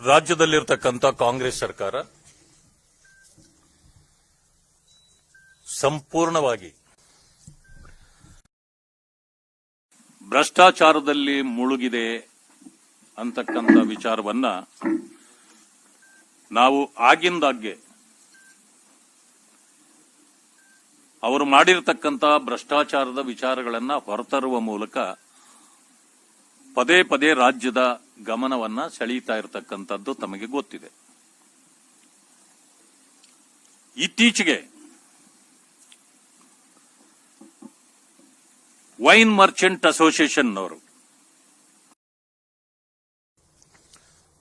ರಾಜ್ಯದಲ್ಲಿರ್ತಕ್ಕಂಥ ಕಾಂಗ್ರೆಸ್ ಸರ್ಕಾರ ಸಂಪೂರ್ಣವಾಗಿ ಭ್ರಷ್ಟಾಚಾರದಲ್ಲಿ ಮುಳುಗಿದೆ ಅಂತಕ್ಕಂಥ ವಿಚಾರವನ್ನ ನಾವು ಆಗಿಂದಾಗ್ಗೆ ಅವರು ಮಾಡಿರತಕ್ಕಂಥ ಭ್ರಷ್ಟಾಚಾರದ ವಿಚಾರಗಳನ್ನು ಹೊರತರುವ ಮೂಲಕ ಪದೇ ಪದೇ ರಾಜ್ಯದ ಗಮನವನ್ನ ಸೆಳೀತಾ ಇರತಕ್ಕಂಥದ್ದು ತಮಗೆ ಗೊತ್ತಿದೆ. ಇತ್ತೀಚೆಗೆ ವೈನ್ ಮರ್ಚೆಂಟ್ ಅಸೋಸಿಯೇಷನ್ ಅಸೋಸಿಯೇಷನ್ನವರು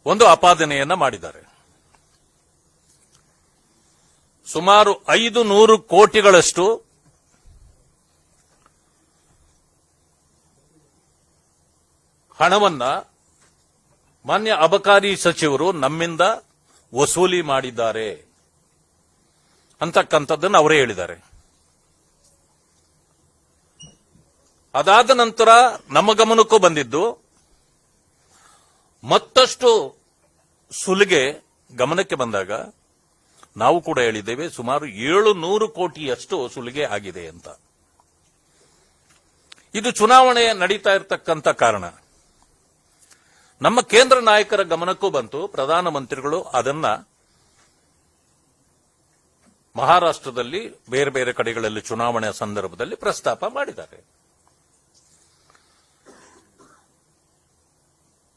ಒಂದು ಆಪಾದನೆಯನ್ನ ಮಾಡಿದ್ದಾರೆ. ಸುಮಾರು ಐದು ನೂರು ಕೋಟಿಗಳಷ್ಟು ಹಣವನ್ನ ಮಾನ್ಯ ಅಬಕಾರಿ ಸಚಿವರು ನಮ್ಮಿಂದ ವಸೂಲಿ ಮಾಡಿದ್ದಾರೆ ಅಂತಕ್ಕಂಥದ್ದನ್ನು ಅವರೇ ಹೇಳಿದ್ದಾರೆ. ಅದಾದ ನಂತರ ನಮ್ಮ ಗಮನಕ್ಕೂ ಬಂದಿದ್ದು, ಮತ್ತಷ್ಟು ಸುಲಿಗೆ ಗಮನಕ್ಕೆ ಬಂದಾಗ ನಾವು ಕೂಡ ಹೇಳಿದ್ದೇವೆ, ಸುಮಾರು ಏಳು ನೂರು ಕೋಟಿಯಷ್ಟು ಸುಲಿಗೆ ಆಗಿದೆ ಅಂತ. ಇದು ಚುನಾವಣೆ ನಡೀತಾ ಇರತಕ್ಕಂಥ ಕಾರಣ. ನಮ್ಮ ಕೇಂದ್ರ ನಾಯಕರ ಗಮನಕ್ಕೂ ಬಂತು. ಪ್ರಧಾನಮಂತ್ರಿಗಳು ಅದನ್ನ ಮಹಾರಾಷ್ಟ್ರದಲ್ಲಿ ಬೇರೆ ಬೇರೆ ಕಡೆಗಳಲ್ಲಿ ಚುನಾವಣೆಯ ಸಂದರ್ಭದಲ್ಲಿ ಪ್ರಸ್ತಾಪ ಮಾಡಿದ್ದಾರೆ.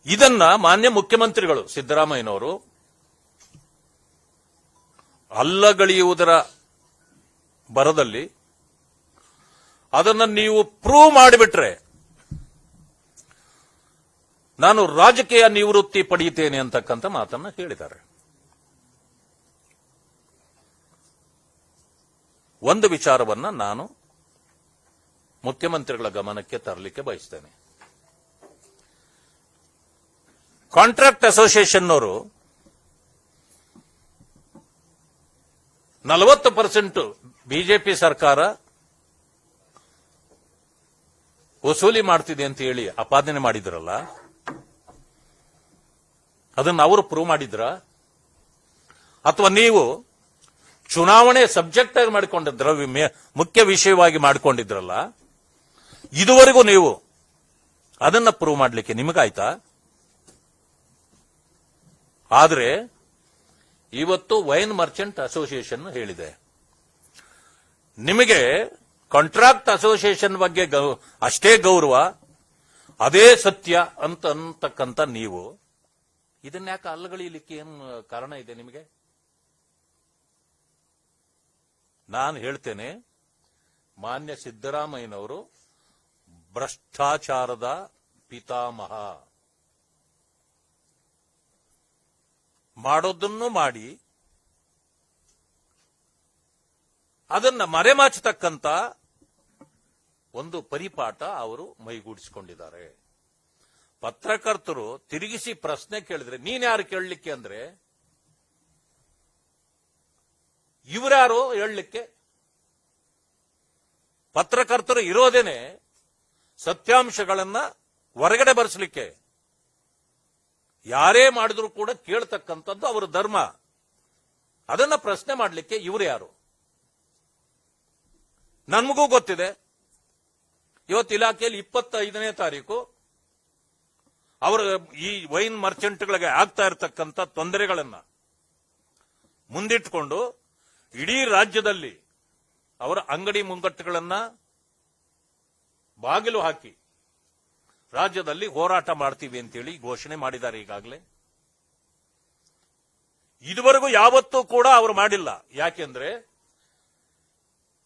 ಇದನ್ನ ಮಾನ್ಯ ಮುಖ್ಯಮಂತ್ರಿಗಳು ಸಿದ್ದರಾಮಯ್ಯನವರು ಅಲ್ಲಗಳೆಯುವುದರ ಬರದಲ್ಲಿ ಅದನ್ನು ನೀವು ಪ್ರೂವ್ ಮಾಡಿಬಿಟ್ರೆ ನಾನು ರಾಜಕೀಯ ನಿವೃತ್ತಿ ಪಡೆಯುತ್ತೇನೆ ಅಂತಕ್ಕಂಥ ಮಾತನ್ನ ಹೇಳಿದ್ದಾರೆ. ಒಂದು ವಿಚಾರವನ್ನ ನಾನು ಮುಖ್ಯಮಂತ್ರಿಗಳ ಗಮನಕ್ಕೆ ತರಲಿಕ್ಕೆ ಬಯಸ್ತೇನೆ. ಕಾಂಟ್ರಾಕ್ಟ್ ಅಸೋಸಿಯೇಷನ್ನವರು ನಲವತ್ತು ಪರ್ಸೆಂಟ್ ಬಿಜೆಪಿ ಸರ್ಕಾರ ವಸೂಲಿ ಮಾಡ್ತಿದೆ ಅಂತ ಹೇಳಿ ಆಪಾದನೆ ಮಾಡಿದ್ರಲ್ಲ ಅದನ್ನು ಅವರು ಪ್ರೂವ್ ಮಾಡಿದ್ರ? ಅಥವಾ ನೀವು ಚುನಾವಣೆ ಸಬ್ಜೆಕ್ಟ್ ಆಗಿ ಮಾಡಿಕೊಂಡಿದ್ರ ಮುಖ್ಯ ವಿಷಯವಾಗಿ ಮಾಡಿಕೊಂಡಿದ್ರಲ್ಲ, ಇದುವರೆಗೂ ನೀವು ಅದನ್ನ ಪ್ರೂವ್ ಮಾಡಲಿಕ್ಕೆ ನಿಮಗಾಯ್ತಾ? ಆದರೆ ಇವತ್ತು ವೈನ್ ಮರ್ಚೆಂಟ್ ಅಸೋಸಿಯೇಷನ್ ಹೇಳಿದೆ. ನಿಮಗೆ ಕಾಂಟ್ರಾಕ್ಟ್ ಅಸೋಸಿಯೇಷನ್ ಬಗ್ಗೆ ಅಷ್ಟೇ ಗೌರವ, ಅದೇ ಸತ್ಯ ಅಂತ ಅಂತಕ್ಕಂಥ ನೀವು ಇದನ್ನ ಯಾಕೆ ಅಲ್ಲಗಳಿಲಿಕ್ಕೆ ಏನು ಕಾರಣ ಇದೆ ನಿಮಗೆ? ನಾನು ಹೇಳ್ತೇನೆ, ಮಾನ್ಯ ಸಿದ್ದರಾಮಯ್ಯನವರು ಭ್ರಷ್ಟಾಚಾರದ ಪಿತಾಮಹ. ಮಾಡೋದನ್ನು ಮಾಡಿ, ಅದನ್ನ ಮರೆಮಾಚತಕ್ಕಂತ ಒಂದು ಪರಿಪಾಠ ಅವರು ಮೈಗೂಡಿಸಿಕೊಂಡಿದ್ದಾರೆ. ಪತ್ರಕರ್ತರು ತಿರುಗಿಸಿ ಪ್ರಶ್ನೆ ಕೇಳಿದ್ರೆ, ನೀನ್ ಯಾರು ಕೇಳಲಿಕ್ಕೆ ಅಂದ್ರೆ? ಇವರ್ಯಾರು ಹೇಳಲಿಕ್ಕೆ? ಪತ್ರಕರ್ತರು ಇರೋದೇನೆ ಸತ್ಯಾಂಶಗಳನ್ನ ಹೊರಗಡೆ ಬರೆಸಲಿಕ್ಕೆ. ಯಾರೇ ಮಾಡಿದ್ರು ಕೂಡ ಕೇಳ್ತಕ್ಕಂಥದ್ದು ಅವರ ಧರ್ಮ. ಅದನ್ನ ಪ್ರಶ್ನೆ ಮಾಡಲಿಕ್ಕೆ ಇವರು ಯಾರು? ನಮಗೂ ಗೊತ್ತಿದೆ. ಇವತ್ತು ಇಲಾಖೆಯಲ್ಲಿ ಇಪ್ಪತ್ತೈದನೇ ತಾರೀಕು. ಅವರ ಈ ವೈನ್ ಮರ್ಚೆಂಟ್ಗಳಿಗೆ ಆಗ್ತಾ ಇರತಕ್ಕಂಥ ತೊಂದರೆಗಳನ್ನ ಮುಂದಿಟ್ಟುಕೊಂಡು ಇಡೀ ರಾಜ್ಯದಲ್ಲಿ ಅವರ ಅಂಗಡಿ ಮುಂಗಟ್ಟುಗಳನ್ನ ಬಾಗಿಲು ಹಾಕಿ ರಾಜ್ಯದಲ್ಲಿ ಹೋರಾಟ ಮಾಡ್ತೀವಿ ಅಂತೇಳಿ ಘೋಷಣೆ ಮಾಡಿದ್ದಾರೆ ಈಗಾಗಲೇ. ಇದುವರೆಗೂ ಯಾವತ್ತೂ ಕೂಡ ಅವರು ಮಾಡಿಲ್ಲ. ಯಾಕೆಂದ್ರೆ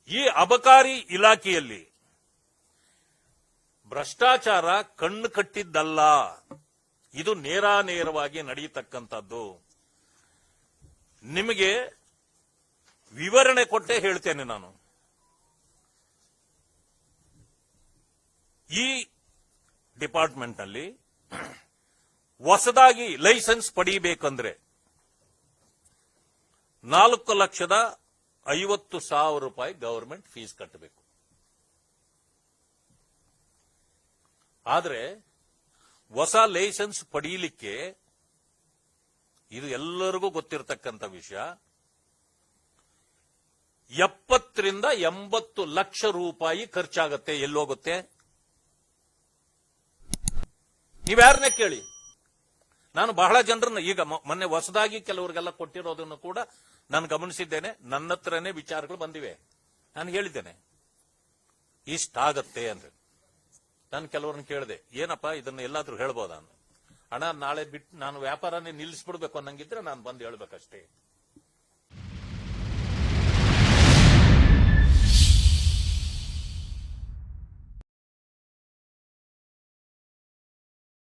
ಈ ಅಬಕಾರಿ ಇಲಾಖೆಯಲ್ಲಿ ಭ್ರಷ್ಟಾಚಾರ ಕಣ್ಣು ಕಟ್ಟಿದ್ದಲ್ಲ. ಇದು ನೇರಾನೇರವಾಗಿ ನಡೆಯತಕ್ಕಂಥದ್ದು. ನಿಮಗೆ ವಿವರಣೆ ಕೊಟ್ಟೆ ಹೇಳ್ತೇನೆ ನಾನು. ಈ ಡಿಪಾರ್ಟ್ಮೆಂಟ್ನಲ್ಲಿ ಹೊಸದಾಗಿ ಲೈಸೆನ್ಸ್ ಪಡೀಬೇಕಂದ್ರೆ ನಾಲ್ಕು ಲಕ್ಷದ ಐವತ್ತು ಸಾವಿರ ರೂಪಾಯಿ ಗವರ್ಮೆಂಟ್ ಫೀಸ್ ಕಟ್ಟಬೇಕು. ಆದರೆ ಹೊಸ ಲೈಸೆನ್ಸ್ ಪಡೆಯಲಿಕ್ಕೆ ಇದು ಎಲ್ಲರಿಗೂ ಗೊತ್ತಿರತಕ್ಕಂಥ ವಿಷಯ. ಎಪ್ಪತ್ತರಿಂದ ಎಂಬತ್ತು ಲಕ್ಷ ರೂಪಾಯಿ ಖರ್ಚಾಗತ್ತೆ, ಎಲ್ಲೋಗುತ್ತೆ? ನೀವ್ಯಾರನ್ನ ಕೇಳಿ? ನಾನು ಬಹಳ ಜನರನ್ನ ಈಗ ಮೊನ್ನೆ ಹೊಸದಾಗಿ ಕೆಲವರಿಗೆಲ್ಲ ಕೊಟ್ಟಿರೋದನ್ನು ಕೂಡ ನಾನು ಗಮನಿಸಿದ್ದೇನೆ. ನನ್ನ ಹತ್ರನೇ ವಿಚಾರಗಳು ಬಂದಿವೆ. ನಾನು ಹೇಳಿದ್ದೇನೆ. ಇಷ್ಟಾಗತ್ತೆ ಅಂದ್ರೆ. ನಾನು ಕೆಲವ್ರನ್ನ ಕೇಳಿದೆ, ಏನಪ್ಪ ಇದನ್ನ ಎಲ್ಲಾದ್ರೂ ಹೇಳ್ಬೋದ? ಅಣ್ಣ, ನಾಳೆ ಬಿಟ್ಟು ನಾನು ವ್ಯಾಪಾರನೇ ನಿಲ್ಲಿಸ್ಬಿಡ್ಬೇಕು ಅನ್ನಂಗಿದ್ರೆ ನಾನು ಬಂದು ಹೇಳ್ಬೇಕಷ್ಟೇ.